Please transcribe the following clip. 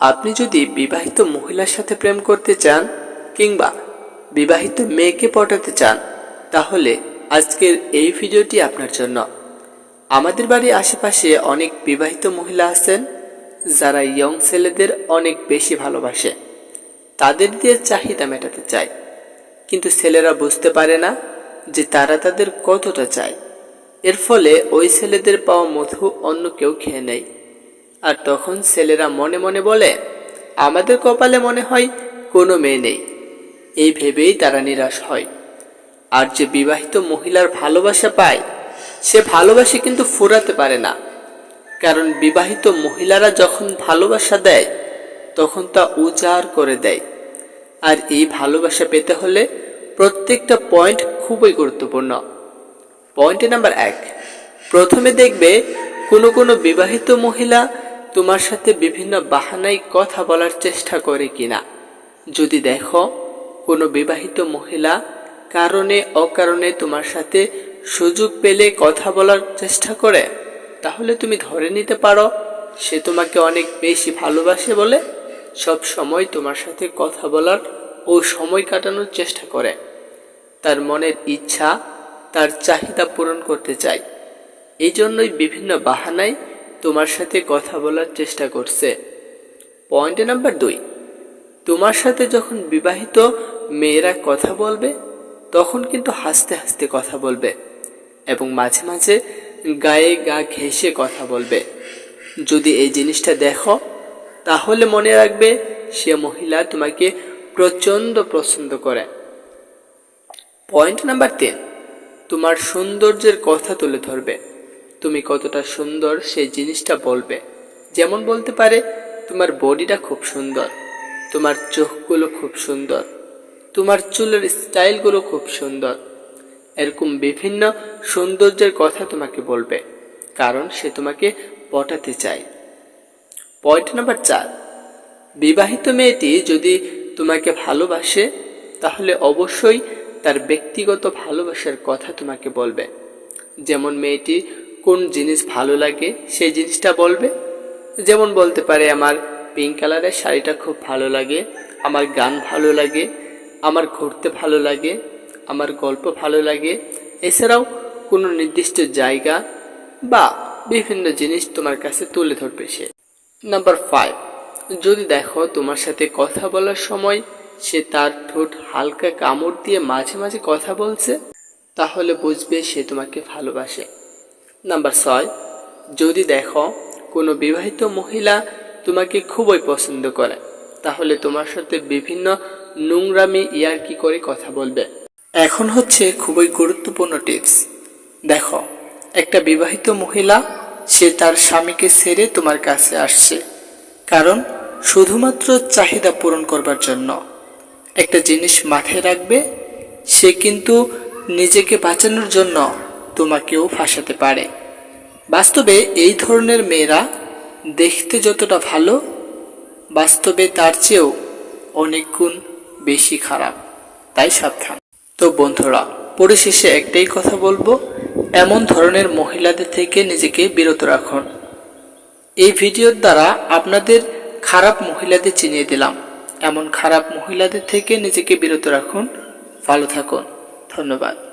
আপনি যদি বিবাহিত মহিলার সাথে প্রেম করতে চান কিংবা বিবাহিত মেয়েকে পটাতে চান, তাহলে আজকের এই ভিডিওটি আপনার জন্য। আমাদের বাড়ির আশেপাশে অনেক বিবাহিত মহিলা আছেন, যারা ইয়ং ছেলেদের অনেক বেশি ভালোবাসে। তাদের দিয়ে চাহিদা মেটাতে চায় কিন্তু ছেলেরা বুঝতে পারে না যে তারা তাদের কতটা চায়। এর ফলে ওই ছেলেদের পাওয়া মধু অন্য কেউ খেয়ে নেয়। আর তখন ছেলেরা মনে মনে বলে, আমাদের কপালে মনে হয় কোনো মেয়ে নেই। এই ভেবেই তারা নিরাশ হয়। আর যে বিবাহিত মহিলার ভালোবাসা পায়, সে ভালোবাসে কিন্তু ফুরাতে পারে না। কারণ বিবাহিত মহিলারা যখন ভালোবাসা দেয়, তখন তা উজাড় করে দেয়। আর এই ভালোবাসা পেতে হলে প্রত্যেকটা পয়েন্ট খুবই গুরুত্বপূর্ণ। পয়েন্ট নাম্বার এক, প্রথমে দেখবে কোনো কোনো বিবাহিত মহিলা তোমার সাথে বিভিন্ন বাহানায় কথা বলার চেষ্টা করে কিনা? যদি দেখো, কোনো বিবাহিত মহিলা কারণে অকারণে তোমার সাথে সুযোগ পেলে কথা বলার চেষ্টা করে, তাহলে তুমি ধরে নিতে পারো, সে তোমাকে অনেক বেশি ভালোবাসে বলে সব সময় তোমার সাথে কথা বলার ও সময় কাটানোর চেষ্টা করে। তার মনের ইচ্ছা, তার চাহিদা পূরণ করতে চায়। এই জন্যই বিভিন্ন বাহানায় তোমার সাথে কথা বলার চেষ্টা করছে। পয়েন্ট নাম্বার দুই। তোমার সাথে যখন বিবাহিত মেয়েরা কথা বলবে, তখন কিন্তু হাসতে হাসতে কথা বলবে এবং মাঝে মাঝে গায়ে গা ঘেঁষে কথা বলবে। যদি এই জিনিসটা দেখো, তাহলে মনে রাখবে সে মহিলা তোমাকে প্রচণ্ড পছন্দ করে। পয়েন্ট নাম্বার তিন। তোমার সৌন্দর্যের কথা তুলে ধরবে। তুমি কতটা সুন্দর সেই জিনিসটা বলবে। যেমন বলতে পারে, তোমার বডিটা খুব সুন্দর, তোমার চোখগুলো খুব সুন্দর, তোমার চুলের স্টাইলগুলো খুব সুন্দর। এরকম বিভিন্ন সৌন্দর্যের কথা তোমাকে বলবে, কারণ সে তোমাকে পটাতে চায়। পয়েন্ট নাম্বার চার, বিবাহিত মেয়েটি যদি তোমাকে ভালোবাসে, তাহলে অবশ্যই তার ব্যক্তিগত ভালোবাসার কথা তোমাকে বলবে। যেমন মেয়েটি কোন জিনিস ভালো লাগে, সেই জিনিসটা বলবে। যেমন বলতে পারে, আমার পিঙ্ক কালারের শাড়িটা খুব ভালো লাগে, আমার গান ভালো লাগে, আমার ঘুরতে ভালো লাগে, আমার গল্প ভালো লাগে। এছাড়াও কোনো নির্দিষ্ট জায়গা বা বিভিন্ন জিনিস তোমার কাছে তুলে ধরবে সে। নাম্বার ফাইভ যদি দেখো তোমার সাথে কথা বলার সময় সে তার ঠোঁট হালকা কামড় দিয়ে মাঝে মাঝে কথা বলছে, তাহলে বুঝবে সে তোমাকে ভালোবাসে। নাম্বার ছয়, যদি দেখো কোনো বিবাহিত মহিলা তোমাকে খুবই পছন্দ করে, তাহলে তোমার সাথে বিভিন্ন নোংরামি ইয়ার্কি করে কথা বলবে? এখন হচ্ছে খুবই গুরুত্বপূর্ণ টিপস। দেখো, একটা বিবাহিত মহিলা, সে তার স্বামীকে ছেড়ে তোমার কাছে আসছে। কারণ শুধুমাত্র চাহিদা পূরণ করবার জন্য। একটা জিনিস মাথায় রাখবে, সে কিন্তু নিজেকে বাঁচানোর জন্য তোমাকেও ফাঁসাতে পারে। বাস্তবে এই ধরনের মেয়েরা দেখতে যতটা ভালো, বাস্তবে তার চেয়েও অনেক গুণ বেশি খারাপ। তাই সাবধান। তো বন্ধুরা, পরিশেষে একটাই কথা বলব, এমন ধরনের মহিলাদের থেকে নিজেকে বিরত রাখুন। এই ভিডিওর দ্বারা আপনাদের খারাপ মহিলাদের চিনিয়ে দিলাম। এমন খারাপ মহিলাদের থেকে নিজেকে বিরত রাখুন। ভালো থাকুন। ধন্যবাদ।